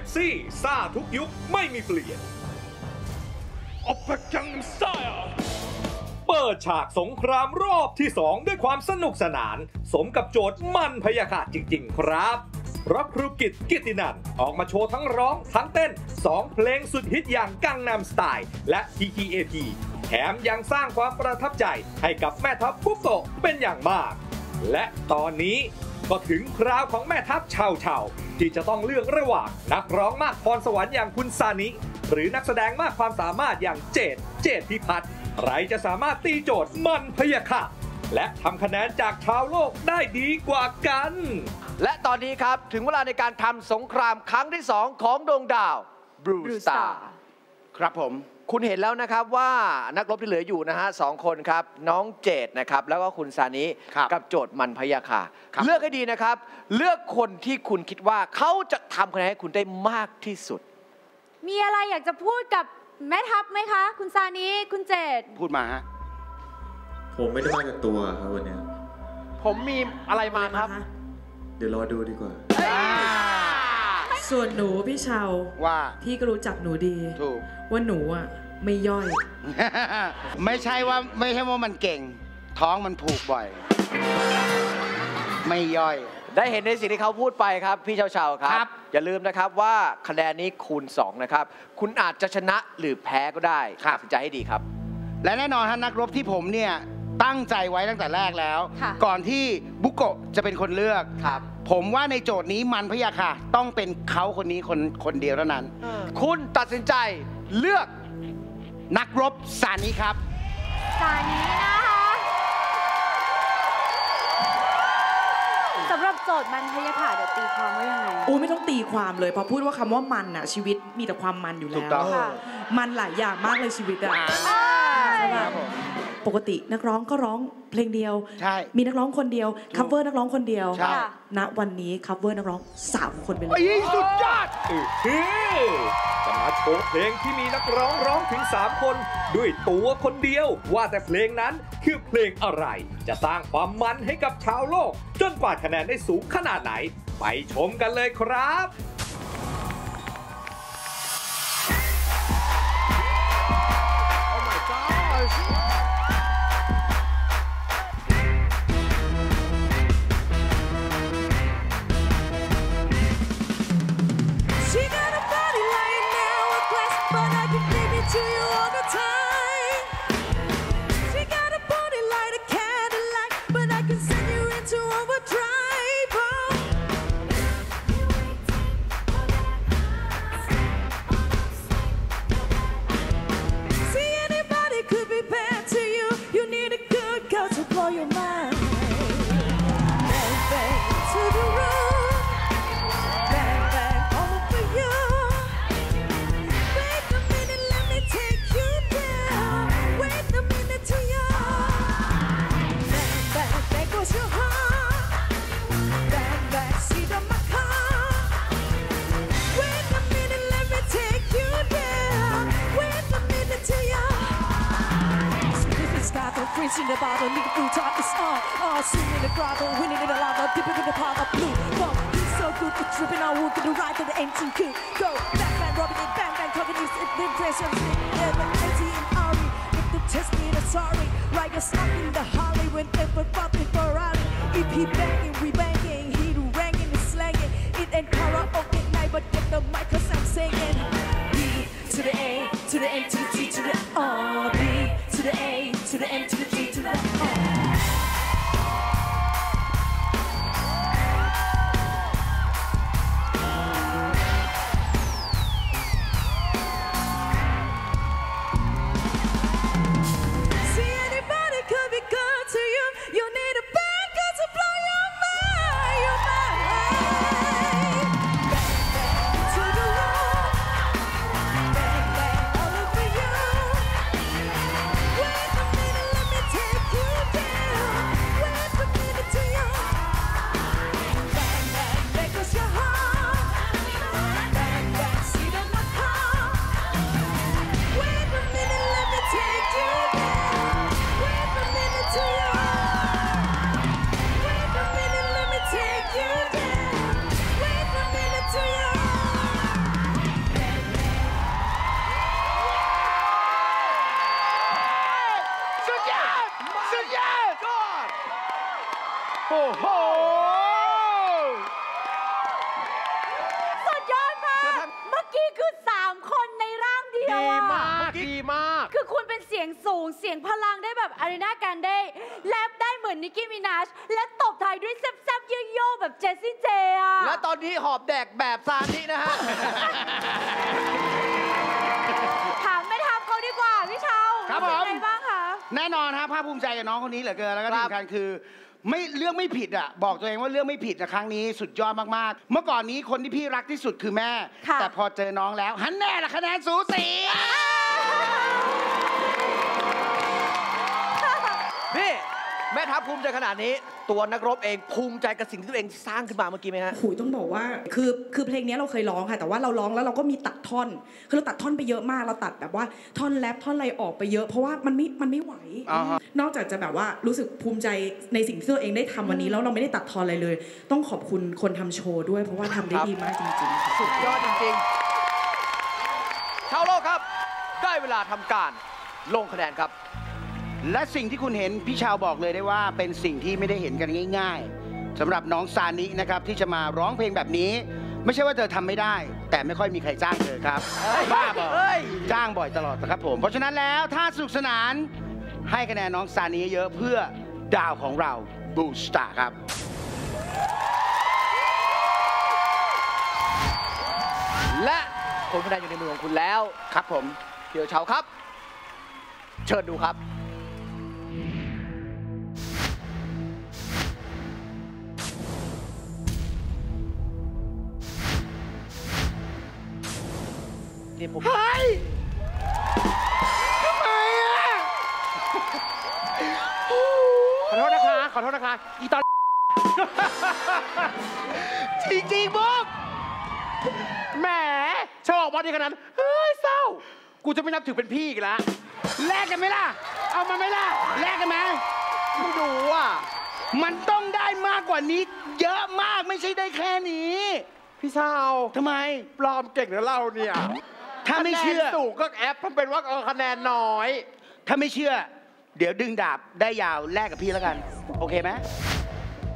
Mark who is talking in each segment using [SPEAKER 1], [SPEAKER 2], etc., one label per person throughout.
[SPEAKER 1] ฟซี่ซ่าทุกยุคไม่มีเปลี่ยน
[SPEAKER 2] ออกจากจังสไตล์
[SPEAKER 1] เปิดฉากสงครามรอบที่2ด้วยความสนุกสนาน สมกับโจทย์มันพยาค่ะจริง ๆ ครับเพราะครูกิตกิตินันออกมาโชว์ทั้งร้องทั้งเต้น 2 เพลงสุดฮิตอย่างกังนำสไตล์ และ TTAP แถมยังสร้างความประทับใจให้กับแม่ทัพฟุกโกเป็นอย่างมาก และตอนนี้ ก็ถึงคราวของแม่ทัพชาวชาวๆที่จะต้องเลือกระหว่างนักร้องมากพรสวรรค์อย่างคุณซานิ หรือนักแสดงมากความสามารถอย่างเจดเจดพิพัฒน์ใครจะสามารถตีโจทย์มันพยาค่ะและทำคะแนนจากชาวโลกได้ดีกว่ากัน
[SPEAKER 3] และตอนนี้ครับถึงเวลาในการทำสงครามครั้งที่2ของดวงดาวบรูสตา
[SPEAKER 4] Star
[SPEAKER 3] ร์
[SPEAKER 5] ครับผม
[SPEAKER 3] คุณเห็นแล้วนะครับว่านักรบที่เหลืออยู่นะฮะสองคนครับ น้องเจดนะครับ แล้วก็คุณซานิ
[SPEAKER 5] ครับ
[SPEAKER 3] กับโจทย์มันพยาค่ะ
[SPEAKER 5] ครับ
[SPEAKER 3] เลือกให้ดีนะครับ เลือกคนที่คุณคิดว่าเขาจะทำคะแนนให้คุณได้มากที่สุด
[SPEAKER 4] มีอะไรอยากจะพูดกับแม่ทัพไหมคะ คุณซานิคุณเจด
[SPEAKER 5] พูดมาฮะ
[SPEAKER 6] ผมไม่ได้มากับตัวครับวันเนี้ย
[SPEAKER 3] ผมมีอะไรมาครับ
[SPEAKER 6] เดี๋ยวรอดูดีกว่า
[SPEAKER 7] ส่วนหนูพี่เชา
[SPEAKER 5] ว่า
[SPEAKER 7] พี่ก็รู้จักหนูดี
[SPEAKER 5] ถูก
[SPEAKER 7] ว่าหนูอะไม่ย่อย
[SPEAKER 5] ไม่ใช่ว่าไม่ใช่ว่ามันเก่ง ท้องมันผูกบ่อย ไม่ย่อย
[SPEAKER 3] ได้เห็นในสิ่งที่เขาพูดไปครับพี่เชาเชาๆครับ
[SPEAKER 5] ครับ
[SPEAKER 3] อย่าลืมนะครับว่าคะแนนนี้คูณ 2 นะครับ คุณอาจจะชนะหรือแพ้ก็ได้ตัดสินใจให้ดีครับ
[SPEAKER 5] และแน่นอนฮะนักรบที่ผมเนี่ยตั้งใจไว้ตั้งแต่แรกแล้ว
[SPEAKER 4] ค่ะ
[SPEAKER 5] ก่อนที่บุโกะจะเป็นคนเลือก
[SPEAKER 3] ครับ
[SPEAKER 5] ผมว่าในโจทย์นี้มันพะยาค่ะ ต้องเป็นเขาคนนี้คนคนเดียวเท่านั้น
[SPEAKER 3] คุณตัดสินใจเลือก
[SPEAKER 5] นักรบซานิครับ
[SPEAKER 4] ซานินะคะสำหรับโจทย์มันพยาค่ะเดี๋ยวตีความว่ายังไง
[SPEAKER 7] อูไม่ต้องตีความเลยเพอพูดว่าคำว่ามันอะชีวิตมีแต่ความมันอยู่
[SPEAKER 5] ถู
[SPEAKER 7] แล้
[SPEAKER 5] กต้อง
[SPEAKER 7] ว
[SPEAKER 4] ค่ะ
[SPEAKER 7] มันหลายอย่างมากเลยชีวิตอะ
[SPEAKER 5] ครับผม
[SPEAKER 7] ปกตินักร้องก็ร้องเพลงเดียว
[SPEAKER 5] ใช่
[SPEAKER 7] มีนักร้องคนเดียว คัฟเวอร์นักร้องคนเดียว
[SPEAKER 5] ใช่
[SPEAKER 4] ค่ะ
[SPEAKER 7] ณวันนี้คัฟเวอร์นักร้องสามคนไปเล
[SPEAKER 5] โอ้
[SPEAKER 7] ย
[SPEAKER 5] ยสุดยอด
[SPEAKER 1] อือฮือจะมาโชว์เพลงที่มีนักร้องร้องถึง 3 คน ด้วยตัวคนเดียว ว่าแต่เพลงนั้นคือเพลงอะไร จะสร้างความมันให้กับชาวโลก จนกว่าดคะแนนได้สูงขนาดไหน ไปชมกันเลยครับ
[SPEAKER 8] She the in the bottle, nigga blue top is on. Oh, swing in the grotto, winning in the lava, dipping in the of blue. Go, he's so good, the tripping on wood, gonna ride to the engine cool. Go, bang, rubbing it, bang bang, covering his impression. The empty and Ari, if the test me, the sorry. A slap in the Holly, whenever fucking Ferrari. If he banging, we banging, he ranging, and slanging. It ain't karaoke night, but get the mic, cause I'm singing. B to the A, to the N,
[SPEAKER 5] โอ้โห
[SPEAKER 4] สุดยอดมาก เมื่อกี้คือ 3 คนในร่างเดียว
[SPEAKER 3] ดี
[SPEAKER 4] อะ
[SPEAKER 3] มากดีมาก
[SPEAKER 4] คือคุณเป็นเสียงสูงเสียงพลังได้แบบอารีนาการได้แรปได้เหมือนนิกกี้มินาชและตบท้ายด้วยแซ่บๆโยกๆแบบเจสซี่เจอะ
[SPEAKER 3] และตอนนี้หอบแดกแบบซานินะฮะ
[SPEAKER 4] ถามไม่ทำเขาดีกว่าพี่เชา
[SPEAKER 5] ครับ
[SPEAKER 4] เป็น
[SPEAKER 5] ผม
[SPEAKER 4] ไงบ้างคะ
[SPEAKER 5] แน่นอนฮะภาคภูมิใจกับน้องคนนี้เหลือเกินแล้วก็
[SPEAKER 3] ครั
[SPEAKER 5] ที่
[SPEAKER 3] บ
[SPEAKER 5] สำคัญคือ ไม่เรื่องไม่ผิดอะบอกตัวเองว่าเรื่องไม่ผิดนะครั้งนี้สุดยอดมากๆ เมื่อก่อนนี้คนที่พี่รักที่สุดคือแม่
[SPEAKER 4] ค่ะ
[SPEAKER 5] แต่พอเจอน้องแล้วหันแน่ละคะแนนสูสี
[SPEAKER 3] นี่แม่ทัพภูมิใจขนาดนี้ ตัวนักรบเองภูมิใจกับสิ่งที่ตัวเองสร้างขึ้นมาเมื่อกี้ไหมฮะ
[SPEAKER 7] หูยต้องบอกว่าคือคือเพลงนี้เราเคยร้องค่ะ แต่ว่าเราร้องแล้วเราก็มีตัดท่อนคือเราตัดท่อนไปเยอะมากเราตัดแบบว่าท่อนแรปท่อนอะไรออกไปเยอะเพราะว่ามันไม่มันไม่ไหว
[SPEAKER 5] อ่าฮะ
[SPEAKER 7] นอกจากจะแบบว่ารู้สึกภูมิใจในสิ่งที่ตัวเองได้ทำวันนี้แล้วเราไม่ได้ตัดทอนอะไรเลย ต้องขอบคุณคนทำโชว์ด้วย เพราะว่าทำได้
[SPEAKER 3] ครับ
[SPEAKER 7] ดีมากจริงๆค่ะ
[SPEAKER 3] สุดยอดจริงๆชาวโลกครับใกล้เวลาทำการลงคะแนนครับ
[SPEAKER 5] และสิ่งที่คุณเห็นพี่ชาวบอกเลยได้ว่าเป็นสิ่งที่ไม่ได้เห็นกันง่ายๆสำหรับน้องซานินะครับที่จะมาร้องเพลงแบบนี้ ไม่ใช่ว่าเธอทำไม่ได้ แต่ไม่ค่อยมีใครจ้างเธอครับ
[SPEAKER 3] เฮ้ย
[SPEAKER 5] บ้าบอ
[SPEAKER 3] เฮ้ย
[SPEAKER 5] จ้างบ่อยตลอดนะครับผม เพราะฉะนั้นแล้วถ้าสนุกสนานให้คะแนนน้องซานิเยอะๆเพื่อดาวของเราบูสตาครับ
[SPEAKER 3] และผลคะแนนอยู่ในมือของคุณแล้ว
[SPEAKER 5] ครับผม
[SPEAKER 3] เดี๋ยวเชาครับ เชิญดูครับ นี่ผม
[SPEAKER 5] เฮ้ยทำไมอะ
[SPEAKER 3] ขอโทษนะคะ ขอโทษนะคะ อีตอน
[SPEAKER 5] จริงๆบุ๊ก
[SPEAKER 3] แหมชอบออกมาดีขนาดนั้นเฮ้ยเศร้า กูจะไม่นับถือเป็นพี่อีกแล้ว
[SPEAKER 5] แลกกันไหมล่ะ เอามาไหมล่ะ แลกกันไหม
[SPEAKER 3] ไม่ดูอะ
[SPEAKER 5] มันต้องได้มากกว่านี้ เยอะมากไม่ใช่ได้แค่นี้
[SPEAKER 3] พี่เศร้า
[SPEAKER 5] ทำไม
[SPEAKER 3] ปลอมเก่งนะเราเนี่ย
[SPEAKER 5] ถ้าไม่เชื่อ
[SPEAKER 3] คะแนนสูงก็แอปทำเป็นว่าเออคะแนนน้อย
[SPEAKER 5] ถ้าไม่เชื่อ เดี๋ยวดึงดาบได้ยาวแลกกับพี่แล้วกัน โอเคไหม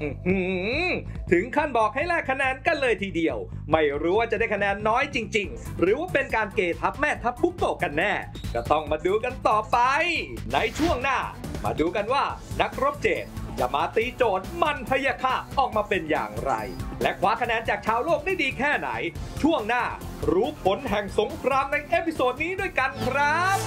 [SPEAKER 1] อื้อหือถึงขั้นบอกให้แลกคะแนนกันเลยทีเดียว ไม่รู้ว่าจะได้คะแนนน้อยจริง ๆ หรือว่าเป็นการเกทับแม่ทับปุ๊กโกะกันแน่ ก็ต้องมาดูกันต่อไป ในช่วงหน้า มาดูกันว่านักรบเจด จะมาตีโจทย์มันพยาค่ะออกมาเป็นอย่างไร และคว้าคะแนนจากชาวโลกได้ดีแค่ไหน ช่วงหน้ารู้ผลแห่งสงครามในเอพิโซดนี้ด้วยกันครับ